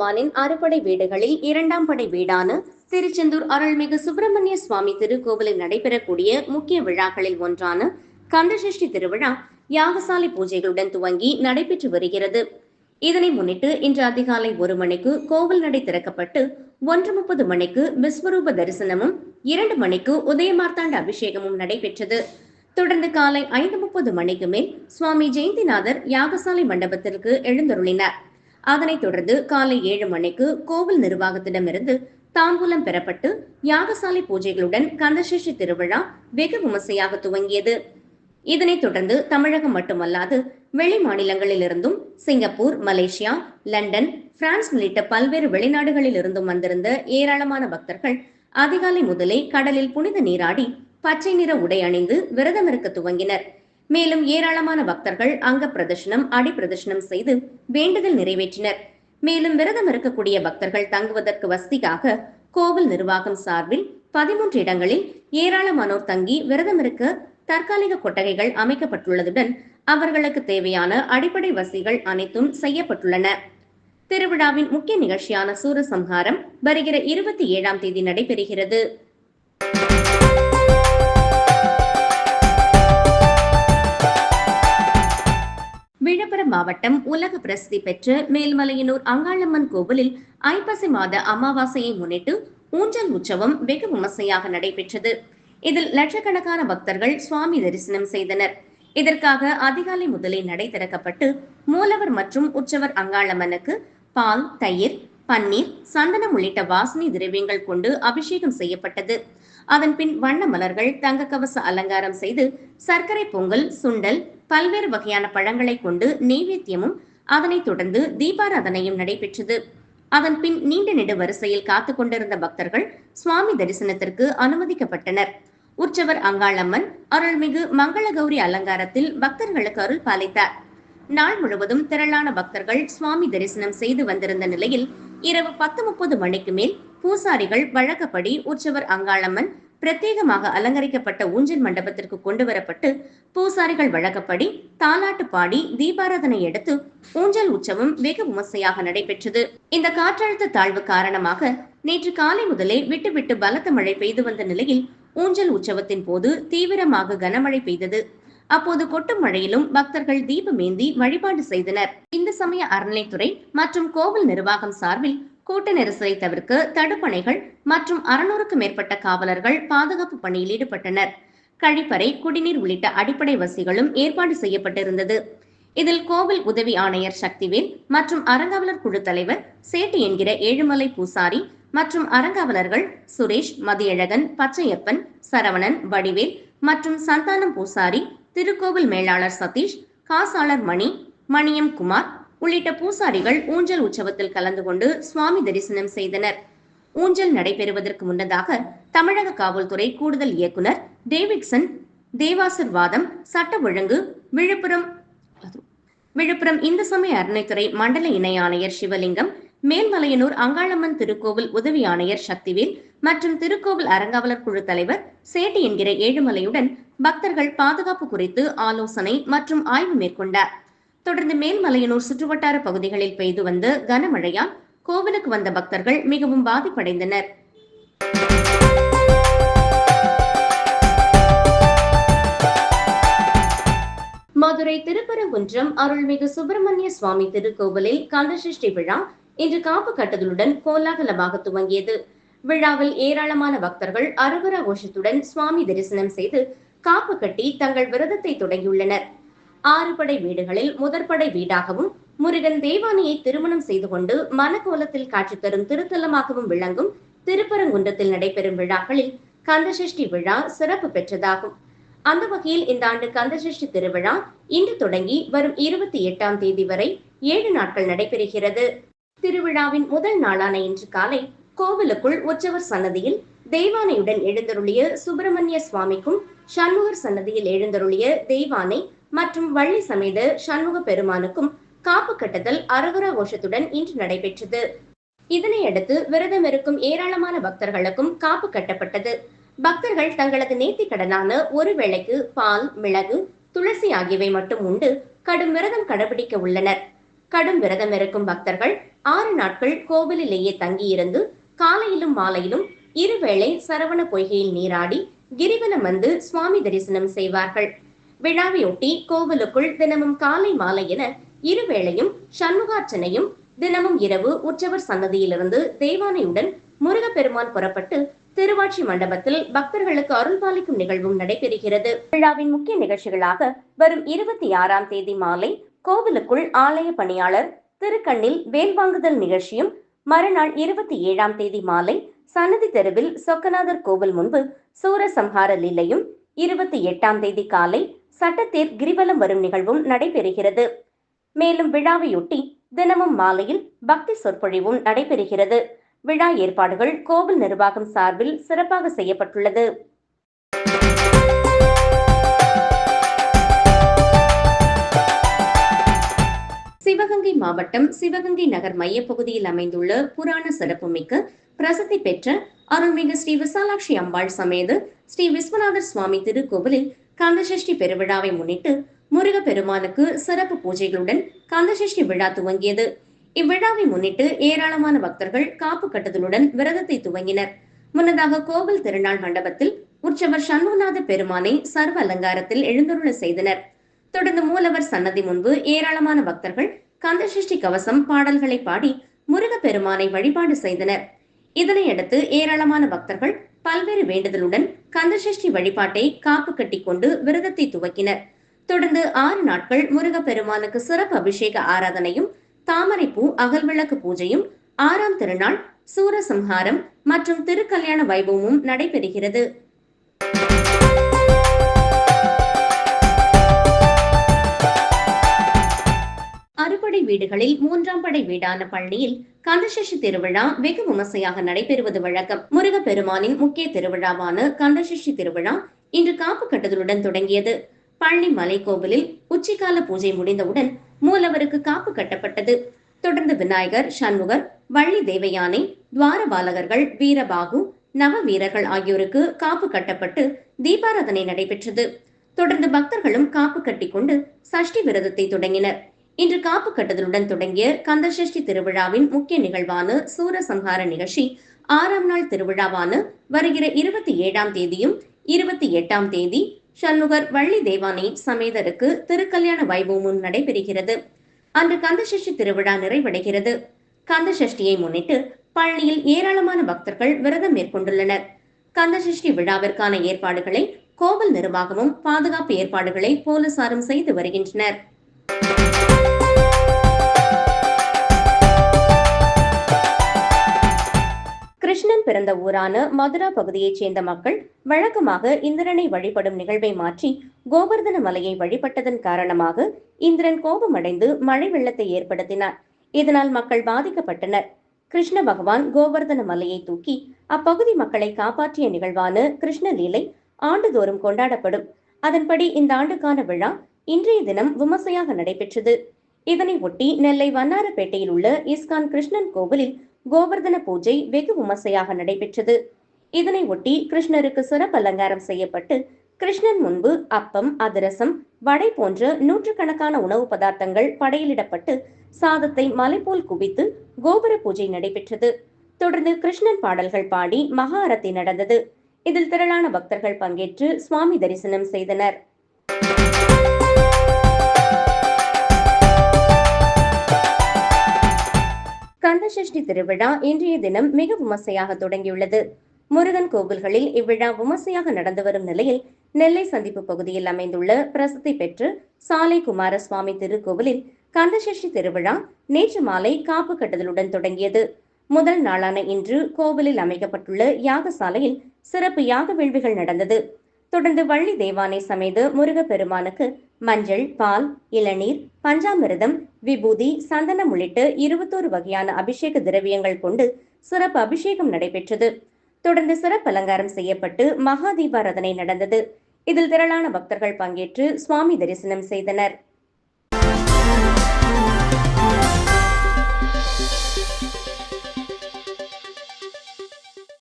பெருமானின் அறுபடை வீடுகளில் இரண்டாம் படை வீடான திருச்செந்தூர் அருள்மிகு சுப்பிரமணிய சுவாமி திருக்கோவிலில் நடைபெறக்கூடிய முக்கிய விழாக்களில் ஒன்றான கந்தசஷ்டி திருவிழா யாகசாலை பூஜைகளுடன் துவங்கி நடைபெற்று வருகிறது. இதனை முன்னிட்டு இன்று அதிகாலை ஒரு மணிக்கு கோவில் நடை திறக்கப்பட்டு ஒன்று முப்பது மணிக்கு விஸ்வரூப தரிசனமும் இரண்டு மணிக்கு உதயமார்த்தாண்ட அபிஷேகமும் நடைபெற்றது. தொடர்ந்து காலை ஐந்து முப்பது மணிக்கு மேல் சுவாமி ஜெயந்திநாதர் யாகசாலை மண்டபத்திற்கு எழுந்தருளினார். அதனைத் தொடர்ந்து காலை ஏழு மணிக்கு கோவில் நிர்வாகத்திடமிருந்து தாம்பூலம் பெறப்பட்டு யாகசாலை பூஜைகளுடன் கந்தசஷ்டி திருவிழா வெகு விமர்சையாக துவங்கியது. இதனைத் தொடர்ந்து தமிழகம் மட்டுமல்லாது வெளி மாநிலங்களிலிருந்தும் சிங்கப்பூர் மலேசியா லண்டன் பிரான்ஸ் உள்ளிட்ட பல்வேறு வெளிநாடுகளில் இருந்தும் வந்திருந்த ஏராளமான பக்தர்கள் அதிகாலை முதலே கடலில் புனித நீராடி பச்சை நிற உடை அணிந்து விரதம் இருக்க துவங்கினர். மேலும் ஏராளமான பக்தர்கள் அங்க பிரதர்ஷனம் அடி பிரதர்ஷனம் செய்து வேண்டுதல் நிறைவேற்றினர். மேலும் விரதம் இருக்கக்கூடிய பக்தர்கள் தங்குவதற்கு வசதிக்காக கோவில் நிர்வாகம் சார்பில் பதிமூன்று இடங்களில் ஏராளமானோர் தங்கி விரதம் இருக்க தற்காலிக கொட்டகைகள் அமைக்கப்பட்டுள்ளதுடன் அவர்களுக்கு தேவையான அடிப்படை வசதிகள் அனைத்தும் செய்யப்பட்டுள்ளன. திருவிழாவின் முக்கிய நிகழ்ச்சியான சூரசம்ஹாரம் வருகிற இருபத்தி ஏழாம் தேதி நடைபெறுகிறது. விழுப்புரம் மாவட்டம் உலக பிரசித்தி பெற்ற மேல்மலையனூர் அங்காளம்மன் கோவிலில் ஐப்பசி மாத அமாவாசையை முன்னிட்டு ஊஞ்சல் உற்சவம் வெகு விமர்சையாக நடைபெற்றது. இதில் லட்சக்கணக்கான பக்தர்கள் சுவாமி தரிசனம் செய்தனர். இதற்காக அதிகாலை முதலே நடை திறக்கப்பட்டு மூலவர் மற்றும் உற்சவர் அங்காளம்மனுக்கு பால் தயிர் பன்னீர் சந்தனம் உள்ளிட்ட வாசனை திரவியங்கள் கொண்டு அபிஷேகம் செய்யப்பட்டது. அதன்பின் வண்ண மலர்கள் தங்க கவச அலங்காரம் செய்து சர்க்கரை பொங்கல் சுண்டல் பல்வேறு வகையான பழங்களை கொண்டு நெய்வேத்தியமும் அதனைத் தொடர்ந்து தீபாராதனையும் நடைபெற்றது. அதன் பின் நீண்ட நெடு வரிசையில் காத்து கொண்டிருந்த பக்தர்கள் சுவாமி தரிசனத்திற்கு அனுமதிக்கப்பட்டனர். உற்சவர் அங்காளம்மன் அருள்மிகு மங்களகௌரி அலங்காரத்தில் பக்தர்களுக்கு அருள் பாலித்தார். நாள் முழுவதும் திரளான பக்தர்கள் சுவாமி தரிசனம் செய்து வந்திருந்த நிலையில் இரவு பத்து முப்பது மணிக்கு மேல் பூசாரிகள் வழக்கப்படி உற்சவர் அங்காளம்மன் பிரத்யேகமாக அலங்கரிக்கப்பட்ட ஊஞ்சல் மண்டபத்திற்கு கொண்டு வரப்பட்டு பூசாரிகள் வழக்கப்படி தாலாட்டு பாடி தீபாராதனை எடுத்து ஊஞ்சல் உற்சவம் வெகு விமர்சையாக நடைபெற்றது. இந்த காற்றழுத்த தாழ்வு காரணமாக நேற்று காலை முதலே விட்டு விட்டு பலத்த மழை பெய்து வந்த நிலையில் ஊஞ்சல் உற்சவத்தின் போது தீவிரமாக கனமழை பெய்தது. அப்போது கொட்டும் மழையிலும் பக்தர்கள் தீபமேந்தி வழிபாடு செய்தனர். இந்து சமய அறநிலைத்துறை மற்றும் கோவில் நிர்வாகம் சார்பில் கூட்ட நெரிசலை தவிர்க்க தடுப்பணைகள் மற்றும் அறுநூறுக்கும் மேற்பட்ட காவலர்கள் பாதுகாப்பு பணியில் ஈடுபட்டனர். கழிப்பறை குடிநீர் உள்ளிட்ட அடிப்படை வசதிகளும் ஏற்பாடு செய்யப்பட்டிருந்தது. இதில் கோவில் உதவி ஆணையர் சக்திவேல் மற்றும் அறங்காவலர் குழு தலைவர் சேட்டு என்கிற ஏழுமலை பூசாரி மற்றும் அறங்காவலர்கள் சுரேஷ் மதியழகன் பச்சையப்பன் சரவணன் வடிவேல் மற்றும் சந்தானம் பூசாரி திருக்கோவில் மேலாளர் சதீஷ் காசாளர் மணி மணியம் குமார் உள்ளிட்ட பூசாரிகள் ஊஞ்சல் உற்சவத்தில் கலந்து கொண்டு சுவாமி தரிசனம் செய்தனர். ஊஞ்சல் நடைபெறுவதற்கு முன்னதாக தமிழக காவல்துறை கூடுதல் இயக்குனர் டேவிட்சன் தேவாசிர்வாதம் சட்ட ஒழுங்கு விழுப்புரம் விழுப்புரம் இந்து சமய அறநிலைத்துறை மண்டல இணை ஆணையர் சிவலிங்கம் மேல்மலையனூர் அங்காளம்மன் திருக்கோவில் உதவி ஆணையர் சக்திவேல் மற்றும் திருக்கோவில் அறங்காவலர் குழு தலைவர் சேட்டு என்கிற ஏழுமலையுடன் பக்தர்கள் பாதுகாப்பு குறித்து ஆலோசனை மற்றும் ஆய்வு மேற்கொண்டார். தொடர்ந்து மேல்மலையனூர் சுற்றுவட்டார பகுதிகளில் பெய்து வந்த கனமழையால் கோவிலுக்கு வந்த பக்தர்கள் மிகவும் பாதிப்படைந்தனர். மதுரை திருப்பரங்குன்றம் அருள்மிகு சுப்பிரமணிய சுவாமி திருக்கோவிலில் கந்தசஷ்டி விழா இன்று காப்பு கட்டுதலுடன் கோலாகலமாக துவங்கியது. விழாவில் ஏராளமான பக்தர்கள் அருவர கோஷத்துடன் சுவாமி தரிசனம் செய்து காப்பு கட்டி தங்கள் விரதத்தை தொடங்கியுள்ளனர். ஆறு படை வீடுகளில் முதற்படை வீடாகவும் முருகன் தேவானியை திருமணம் செய்து கொண்டு மனக்கோலத்தில் காட்சி தரும் திருத்தலமாகவும் விளங்கும் திருப்பரங்குன்றத்தில் நடைபெறும் விழாக்களில் கந்தசஷ்டி விழா சிறப்பு பெற்றதாகும். அந்த வகையில் இந்த ஆண்டு கந்தசஷ்டி திருவிழா இன்று தொடங்கி வரும் இருபத்தி எட்டாம் தேதி வரை ஏழு நாட்கள் நடைபெறுகிறது. திருவிழாவின் முதல் நாளான இன்று காலை கோவிலுக்குள் உற்சவர் சன்னதியில் தெய்வானையுடன் எழுந்தருளிய சுப்பிரமணிய சுவாமிக்கும் சண்முகர் சன்னதியில் எழுந்தருளிய தெய்வானை மற்றும் வள்ளி சமேத சண்முக பெருமானுக்கும் காப்பு கட்டுதல் அரகுர கோஷத்துடன் இன்று நடைபெற்றது. இதனையடுத்து விரதம் இருக்கும் ஏராளமான பக்தர்களுக்கும் காப்பு கட்டப்பட்டது. பக்தர்கள் தங்களது நேர்த்தி கடனான ஒரு வேளைக்கு பால் மிளகு துளசி ஆகியவை மட்டும் உண்டு கடும் விரதம் கடைபிடிக்க உள்ளனர். கடும் விரதம் இருக்கும் பக்தர்கள் ஆறு நாட்கள் கோவிலிலேயே தங்கியிருந்து காலையிலும் மாலையிலும் இருவேளை சரவண பொய்கையில் நீராடி கிரிவலம் வந்து சுவாமி தரிசனம் செய்வார்கள். விழாவையொட்டி கோவிலுக்குள் தினமும் காலை மாலை என இருவேளையும் சண்முகார்ச்சனையும் தினமும் இரவு உற்சவர் சன்னதியிலிருந்து தேவானையுடன் முருகப்பெருமான் புறப்பட்டு திருவாட்சி மண்டபத்தில் பக்தர்களுக்கு அருள்பாலிக்கும் நிகழ்வும் நடைபெறுகிறது. விழாவின் முக்கிய நிகழ்ச்சிகளாக வரும் இருபத்தி ஆறாம் தேதி மாலை கோவிலுக்குள் ஆலய பணியாளர் திருக்கண்ணில் வேல் வாங்குதல் நிகழ்ச்சியும் மறுநாள் இருபத்தி ஏழாம் தேதி மாலை சன்னதி தெருவில் சொக்கநாதர் கோவில் முன்பு சூரசம்ஹார லீலையும் இருபத்தி எட்டாம் தேதி காலை சட்டத்தேர் கிரிவலம் வரும் நிகழ்வும் நடைபெறுகிறது. மேலும் விழாவையொட்டி தினமும் மாலையில் பக்தி சொற்பொழிவும் நடைபெறுகிறது. விழா ஏற்பாடுகள் கோவில் நிர்வாகம் சார்பில் சிறப்பாக செய்யப்பட்டுள்ளது. சிவகங்கை மாவட்டம் சிவகங்கை நகர் மையப்பகுதியில் அமைந்துள்ள புராண சிறப்புமிக்க பிரசித்தி பெற்ற அருள்மிகு ஸ்ரீ விசாலாட்சி அம்பாள் சமேத ஸ்ரீ விஸ்வநாதர் சுவாமி திருக்கோவிலில் கந்தசஷ்டி பெருவிழாவை முன்னிட்டு முருக பெருமானுக்கு சிறப்பு பூஜைகளுடன் கந்தசஷ்டி விழா துவங்கியது. இவ்விழாவை முன்னிட்டு ஏராளமான பக்தர்கள் காப்பு கட்டுதலுடன் விரதத்தை துவங்கினர். முன்னதாக கோவில் திருநாள் மண்டபத்தில் உற்சவர் சண்முகநாத பெருமானை சர்வ அலங்காரத்தில் எழுந்தருள செய்தனர். தொடர்ந்து மூலவர் சன்னதி முன்பு ஏராளமான பக்தர்கள் கந்தசஷ்டி கவசம் பாடல்களை பாடி முருக பெருமானை வழிபாடு செய்தனர். இதனையடுத்து ஏராளமான பக்தர்கள் பல்வேறு வேண்டுதலுடன் கந்தசஷ்டி வழிபாட்டை காப்பு கட்டிக்கொண்டு விரதத்தை துவக்கினர். தொடர்ந்து ஆறு நாட்கள் முருக பெருமானுக்கு சிறப்பு அபிஷேக ஆராதனையும் தாமரைப்பூ அகல்விளக்கு பூஜையும் ஆறாம் திருநாள் சூரசம்ஹாரம் மற்றும் திருக்கல்யாண வைபவமும் நடைபெறுகிறது. படை வீடுகளில் மூன்றாம் படை வீடான பழனியில் கந்தசஷ்டி திருவிழா வெகு விமர்சையாக நடைபெறுவது வழக்கம். முருகப்பெருமானின் முக்கிய திருவிழாவான கந்தசஷ்டி திருவிழா இன்று காப்பு கட்டுதலுடன் தொடங்கியது. பழனி மலை கோவிலில் உச்சிக்கால பூஜை முடிந்தவுடன் மூலவருக்கு காப்பு கட்டப்பட்டது. தொடர்ந்து விநாயகர் சண்முகர் வள்ளி தேவயானை துவாரபாலகர்கள் வீரபாகு நவ வீரர்கள் ஆகியோருக்கு காப்பு கட்டப்பட்டு தீபாராதனை நடைபெற்றது. தொடர்ந்து பக்தர்களும் காப்பு கட்டிக்கொண்டு சஷ்டி விரதத்தை தொடங்கினர். இன்று காப்பு கட்டுதலுடன் தொடங்கிய கந்தசஷ்டி திருவிழாவின் முக்கிய நிகழ்வான சூரசம்ஹார நிகழ்ச்சி ஆறாம் நாள் திருவிழாவான வருகிற இருபத்தி ஏழாம் தேதியும் இருபத்தி எட்டாம் தேதி சண்முகர் வள்ளி தேவானை சமேதருக்கு திருக்கல்யாண வைபவமும் நடைபெறுகிறது. அன்று கந்தசஷ்டி திருவிழா நிறைவடைகிறது. கந்தசஷ்டியை முன்னிட்டு பழனியில் ஏராளமான பக்தர்கள் விரதம் மேற்கொண்டுள்ளனர். கந்தசஷ்டி விழாவிற்கான ஏற்பாடுகளை கோவில் நிர்வாகமும் பாதுகாப்பு ஏற்பாடுகளை போலீசாரும் செய்து வருகின்றனர். பிறந்த ஊரான மதுரா பகுதியைச் சேர்ந்த மக்கள் வழக்கமாக இந்திரனை வழிபடும் நிகழ்வை மாற்றி கோவர்தன மலையை வழிபட்டதன் காரணமாக இந்திரன் கோபமடைந்து மழை வெள்ளத்தை ஏற்படுத்தினார். இதனால் மக்கள் பாதிக்கப்பட்டனர். கிருஷ்ண பகவான் கோவர்தன மலையை தூக்கி அப்பகுதி மக்களை காப்பாற்றிய நிகழ்வான கிருஷ்ண லீலை ஆண்டுதோறும் கொண்டாடப்படும். அதன்படி இந்த ஆண்டுக்கான விழா இன்றைய தினம் விமர்சையாக நடைபெற்றது. இதனை ஒட்டி நெல்லை வண்ணாரப்பேட்டையில் உள்ள இஸ்கான் கிருஷ்ணன் கோவிலில் கோவர்தன பூஜை வெகு விமர்சையாக நடைபெற்றது. இதனை ஒட்டி கிருஷ்ணருக்கு சிறப்பு அலங்காரம் செய்யப்பட்டு கிருஷ்ணன் முன்பு அப்பம் அதிரசம் வடை போன்ற நூற்றுக்கணக்கான உணவு பதார்த்தங்கள் படையலிடப்பட்டு சாதத்தை மலை போல் குவித்து கோபுர பூஜை நடைபெற்றது. தொடர்ந்து கிருஷ்ணன் பாடல்கள் பாடி மகாரத்தி நடந்தது. இதில் திரளான பக்தர்கள் பங்கேற்று சுவாமி தரிசனம் செய்தனர். கந்தசஷ்டி திருவிழா இன்றைய தினம் மிக விமர்சையாக தொடங்கியுள்ளது. முருகன் கோவில்களில் இவ்விழா விமர்சையாக நடந்து வரும் நிலையில் நெல்லை சந்திப்பு பகுதியில் அமைந்துள்ள பிரசித்தி பெற்று சாலை குமார சுவாமி திருக்கோவிலில் கந்தசஷ்டி திருவிழா நேற்று மாலை காப்பு கட்டுதலுடன் தொடங்கியது. முதல் நாளான இன்று கோவிலில் அமைக்கப்பட்டுள்ள யாகசாலையில் சிறப்பு யாக வேள்விகள் நடந்தது. தொடர்ந்து வள்ளி தேவானை சமேத முருகப்பெருமானுக்கு மஞ்சள் பால் இளநீர் பஞ்சாமிரதம் விபூதி சந்தனம் உள்ளிட்ட இருபத்தோரு வகையான அபிஷேக திரவியங்கள் கொண்டு சிறப்பு அபிஷேகம் நடைபெற்றது. தொடர்ந்து சிறப்பு அலங்காரம் செய்யப்பட்டு மகா தீபாராதனை நடந்தது. இதில் திரளான பக்தர்கள் பங்கேற்று சுவாமி தரிசனம் செய்தனர்.